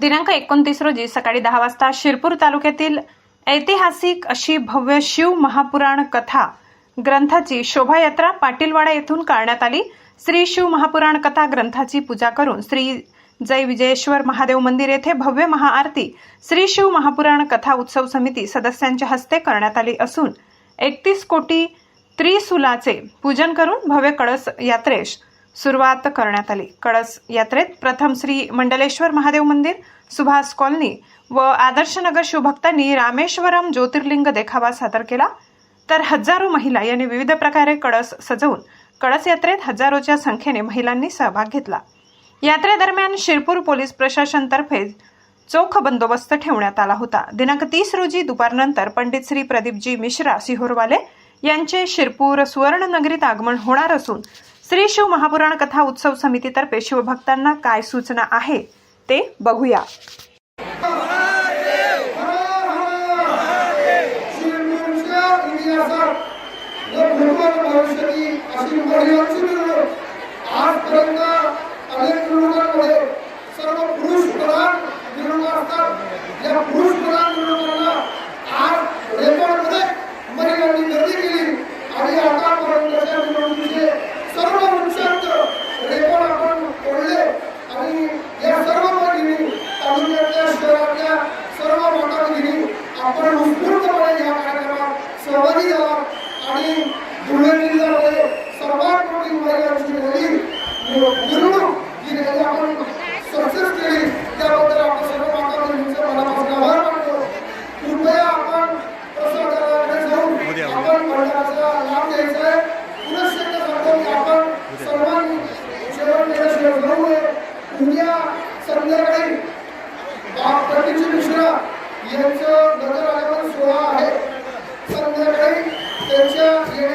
दिनांक एकोणतीस रोजी सकाळी दहा वाजता शिरपूर तालुक्यातील ऐतिहासिक अशी भव्य शिव महापुराण कथा ग्रंथाची शोभायात्रा पाटीलवाडा येथून काढण्यात आली. श्री शिव महापुराण कथा ग्रंथाची पूजा करून श्री जय विजयेश्वर महादेव मंदिर येथे भव्य महाआरती श्री शिव महापुराण कथा उत्सव समिती सदस्यांच्या हस्ते करण्यात आली असून एकतीस कोटी त्रिसुलाचे पूजन करून भव्य कळस यात्रेस सुरुवात करण्यात आली. कळस यात्रेत प्रथम श्री मंडलेश्वर महादेव मंदिर सुभाष कॉलनी व आदर्शनगर शिवभक्तांनी रामेश्वरम ज्योतिर्लिंग देखावा सादर केला. तर हजारो महिला यांनी विविध प्रकारे कळस सजवून कळस यात्रेत हजारोच्या संख्येने महिलांनी सहभाग घेतला. यात्रेदरम्यान शिरपूर पोलीस प्रशासनतर्फे चोख बंदोबस्त ठेवण्यात आला होता. दिनांक तीस रोजी दुपारनंतर पंडित श्री प्रदीपजी मिश्रा सिहोरवाले यांचे शिरपूर सुवर्णनगरीत आगमन होणार असून श्री शिव महापुराण कथा उत्सव समितीतर्फे शिवभक्तांना काय सूचना आहे ते बघूया. आजपर्यंत अनेक सर्व पुरुष असतात. या पुरुष सहभागी झाला आणि धुळे जिल्ह्यामध्ये सर्वात मोठी महिलांची रॅली मिरवणूक जी रॅली आपण सक्सेस केली त्याबद्दल आपण सर्व माता भगिनींचे मनापासून आभार मानतो. कृपया आपण प्रसादाकडे जाऊन आपण मंडळाचा लाभ घ्यायचा आहे. पुनश्च सांगतो की आपण सर्वांनी जेवण केल्याशिवाय जाऊ नये. उद्या संध्याकाळी प्रतीची मिश्रा presencia y